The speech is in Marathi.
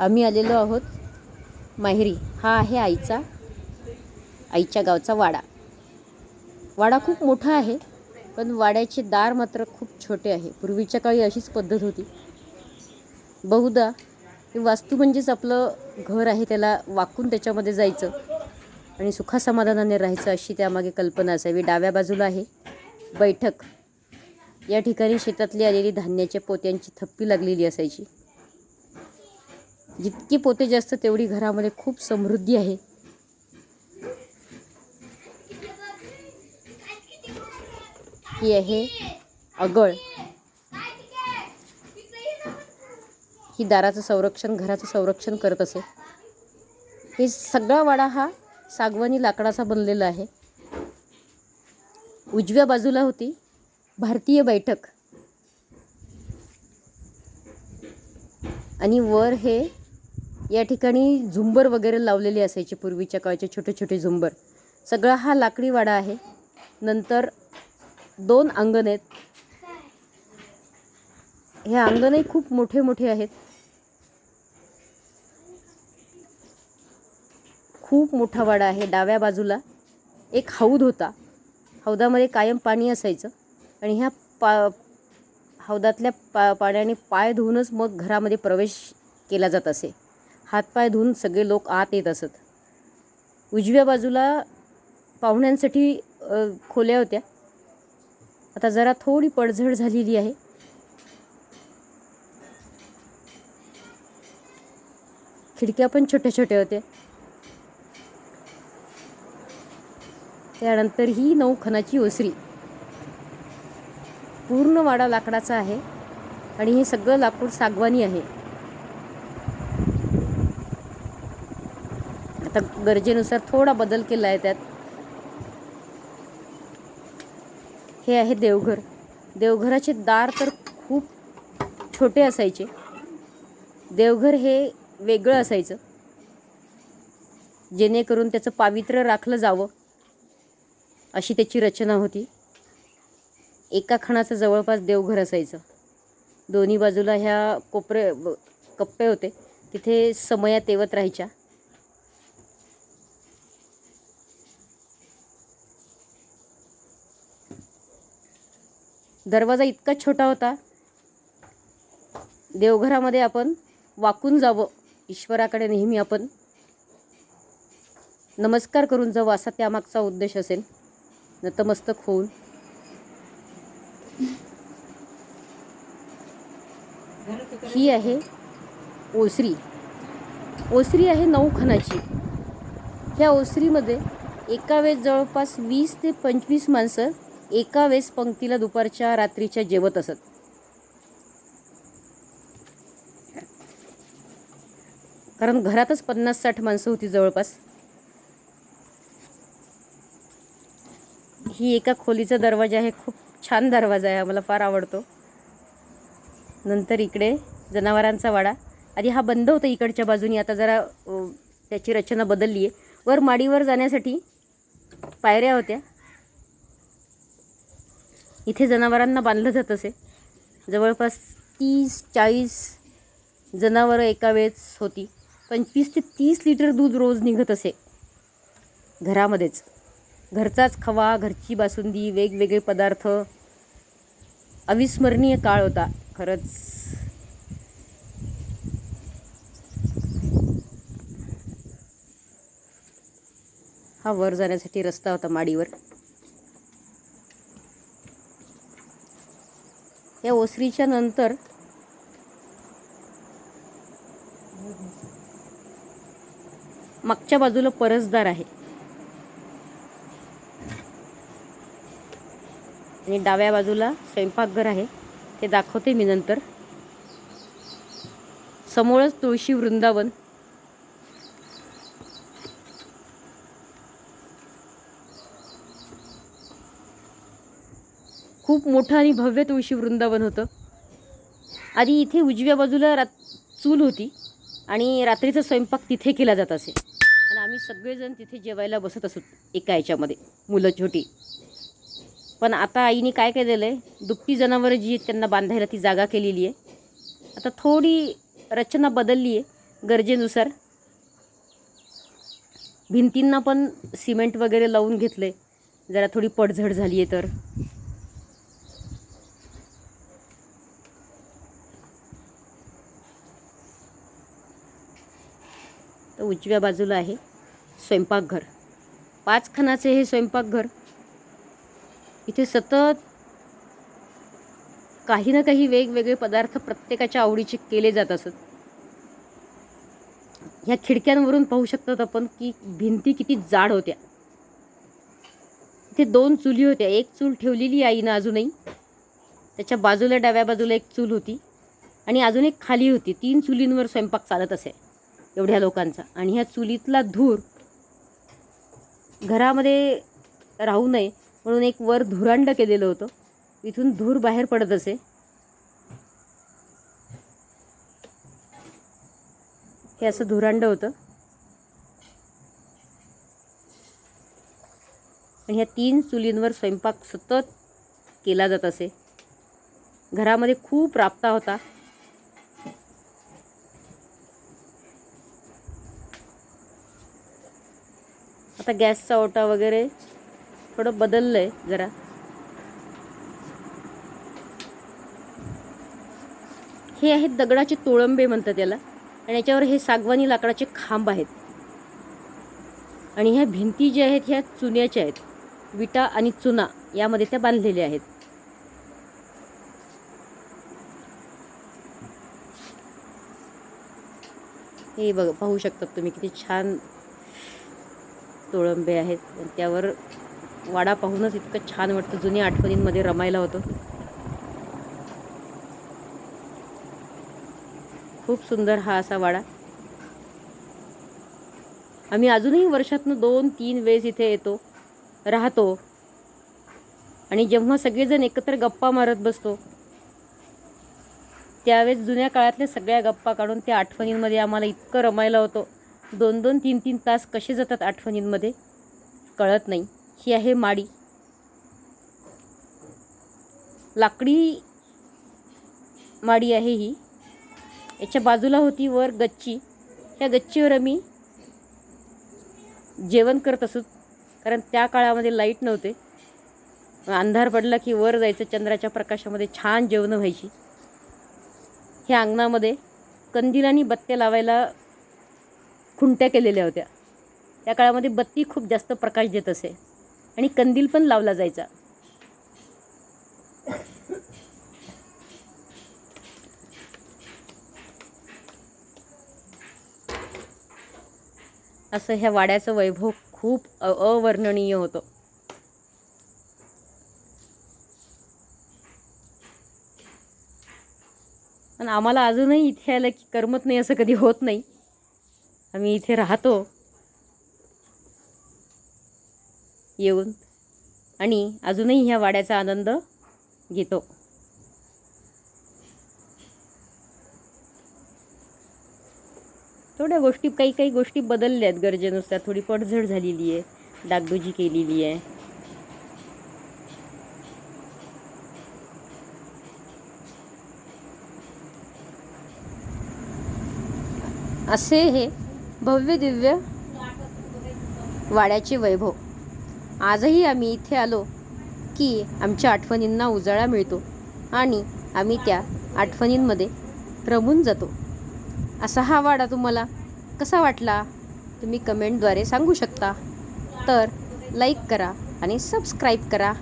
आम्ही आलेलो आहोत माहेरी. हा आहे आईचा आईच्या गावचा वाडा. वाडा खूप मोठा आहे पण वाड्याचे दार मात्र खूप छोटे आहे. पूर्वीच्या काळी अशीच पद्धत होती. बहुधा वास्तू म्हणजेच आपलं घर आहे त्याला वाकून त्याच्यामध्ये जायचं आणि सुखासमाधानाने राहायचं अशी त्यामागे कल्पना असावी. डाव्या बाजूला आहे बैठक. या ठिकाणी शेतातली आलेली धान्याच्या पोत्यांची थप्पी लागलेली असायची. जितकी पोते जास्त तेवढी घरामध्ये खूप समृद्धी आहे. ही आहे अगळ. ही दाराचं संरक्षण घराचं संरक्षण करत असे. हे सगळा वाडा हा सागवानी लाकडाचा बनलेला आहे. उजव्या बाजूला होती भारतीय बैठक. आणि वर हे या ठिकाणी झुंबर वगैरे लावलेले असायचे पूर्वीच्या काळचे छोटे छोटे झुंबर. सगळा हा लाकडी वाडा आहे. नंतर दोन अंगण आहेत. हे अंगणही खूप मोठे मोठे आहेत. खूप मोठा वाडा आहे डाव्या बाजूला. एक हौद होता. हौदामध्ये कायम पाणी असायचं. आणि ह्या पा हौदातल्या पा पाण्याने पाय धुवूनच मग घरामध्ये प्रवेश केला जात असे. हातपाय धुवून सगळे लोक आत येत असत. उजव्या बाजूला पाहुण्यांसाठी खोल्या होत्या. आता जरा थोडी पडझड झालेली आहे. खिडक्या पण छोट्या छोट्या होत्या. त्यानंतर ही नऊ खणाची ओसरी. पूर्ण वाडा लाकडाचा आहे आणि हे सगळं लाकूड सागवानी आहे. आता गरजेनुसार थोडा बदल केला आहे त्यात. हे आहे देवघर. देवघराचे दार तर खूप छोटे असायचे. देवघर हे वेगळं असायचं. जेणेकरून त्याचं पावित्र्य राखलं जावं अशी त्याची रचना होती. एका खणाचं जवळपास देवघर असायचं. दोन्ही बाजूला ह्या कोपरे कप्पे होते. तिथे समया तेवत राहायच्या. दरवाजा इतका छोटा होता. देवघरामध्ये आपण वाकून जावं ईश्वराकडे नेहमी आपण. नमस्कार करून जावं असा त्यामागचा उद्देश असेल. नतमस्तक होऊन. ही आहे ओसरी. ओसरी आहे नऊ खणाची. ह्या ओसरीमध्ये एका वेळेस जवळपास वीस ते पंचवीस माणसं एका वेळेस पंक्तीला दुपारच्या रात्रीच्या जेवत असत. कारण घरातच पन्नास साठ माणसं होती जवळपास. ही एका खोलीचा दरवाजा आहे. खूप छान दरवाजा आहे. आम्हाला फार आवडतो. नंतर इकडे जनावरांचा वाडा. आधी हा बंद होता इकडच्या बाजूनी. आता जरा त्याची रचना बदलली आहे वर माडीवर जाण्यासाठी पायऱ्या होत्या. इथे जनावरांना बांधलं जात असे. जवळपास तीस चाळीस जनावरं एका वेळेस होती. पंचवीस ते तीस लिटर दूध रोज निघत असे. घरामध्येच. घरचाच खवा घरची बासुंदी वेगवेगळे पदार्थ. अविस्मरणीय काळ होता. खरंच. हा वर जाण्यासाठी रस्ता होता माडीवर. या ओसरीच्या नंतर मागच्या बाजूला परसदार आहे. आणि डाव्या बाजूला स्वयंपाकघर आहे. ते दाखवते मी नंतर. समोरच तुळशी वृंदावन. खूप मोठं आणि भव्य तुळशी वृंदावन होतं. आधी इथे उजव्या बाजूला रात चूल होती आणि रात्रीचा स्वयंपाक तिथे केला जात असे. आणि आम्ही सगळेजण तिथे जेवायला बसत असत एका याच्यामध्ये मुलं छोटी. पण आता आईने काय केलेलं आहे दुपटी जनावरं जी आहेत त्यांना बांधायला ती जागा केलेली आहे. आता थोडी रचना बदलली आहे गरजेनुसार. भिंतींना पण सिमेंट वगैरे लावून घेतलं आहे जरा थोडी पडझड झाली आहे तर. तर उजव्या बाजूला आहे स्वयंपाकघर. पाच खणाचे हे स्वयंपाकघर. इथे सतत काही ना काही वेगवेगळे पदार्थ प्रत्येकाच्या आवडीचे केले जात असत. ह्या खिडक्यांवरून पाहू शकतात आपण की भिंती किती जाड होत्या. इथे दोन चुली होत्या. एक चूल ठेवलेली आईनं अजूनही. त्याच्या बाजूला डाव्या बाजूला एक चूल होती. आणि अजून एक खाली होती. तीन चुलींवर स्वयंपाक चालत असे. एवढ्या लोकांचा. आणि ह्या चुलीतला धूर घरामध्ये राहू नये म्हणून एक वर धुरांड केलेलं होतं. इथून धूर बाहेर पडत असे. हे असं धुरांड होतं. आणि ह्या तीन चुलींवर स्वयंपाक सतत केला जात असे. घरामध्ये खूप राबता होता. आता गॅसचा ओटा वगैरे थोडं बदललं आहे जरा. हे आहेत दगडाचे तोळंबे म्हणतात त्याला आणि याच्यावर हे सागवानी लाकडाचे खांब आहेत. आणि ह्या भिंती ज्या आहेत ह्या चुन्याच्या आहेत. विटा आणि चुना यामध्ये त्या बांधलेल्या आहेत. हे बघ पाहू शकतात तुम्ही किती छान तोळंबे आहेत. त्यावर वाडा पाहूनच इतकं छान वाटतं. जुन्या आठवणींमध्ये रमायला होतं. खूप सुंदर हा असा वाडा. आम्ही अजूनही वर्षातनं दोन तीन वेळेस इथे येतो राहतो. आणि जेव्हा सगळेजण एकत्र गप्पा मारत बसतो त्यावेळेस जुन्या काळातल्या सगळ्या गप्पा काढून त्या आठवणींमध्ये आम्हाला इतकं रमायला होतं. दोन दोन तीन तीन तास कसे जातात आठवणींमध्ये? कळत नाही. ही आहे माडी. लाकडी माडी आहे ही. याच्या बाजूला होती वर गच्ची. ह्या गच्चीवर आम्ही जेवण करत असत कारण त्या काळामध्ये लाइट नव्हते. अंधार पडला की वर जायचं चंद्राच्या प्रकाशामध्ये छान जेवणं व्हायची. ह्या अंगणामध्ये कंदील आणि बत्त्या लावायला खुंट्या केलेल्या होत्या. त्या काळामध्ये बत्ती खूप जास्त प्रकाश देत असे. आणि कंदील पण लावला जायचा. असं ह्या वाड्याचं वैभव खूप अवर्णनीय होतं. पण आम्हाला अजूनही इथे आलं की करमत नाही असं कधी होत नाही. आम्ही इथे राहतो. येऊन आणि अजूनही ह्या वाड्याचा आनंद घेतो. थोड्या गोष्टी काही काही गोष्टी बदलल्या आहेत. गरजेनुसार थोडी पडझड झालेली आहे. डागडुजी केलेली आहे. असे हे भव्य दिव्य वाड्याचे वैभव. आजही आम्ही इथे आलो की आमच्या आठवणींना उजाळा मिळतो आणि आम्ही त्या आठवणींमध्ये रमून जातो. असा हा वाडा तुम्हाला कसा वाटला? तुम्ही कमेंटद्वारे सांगू शकता. तर लाईक करा आणि सबस्क्राईब करा.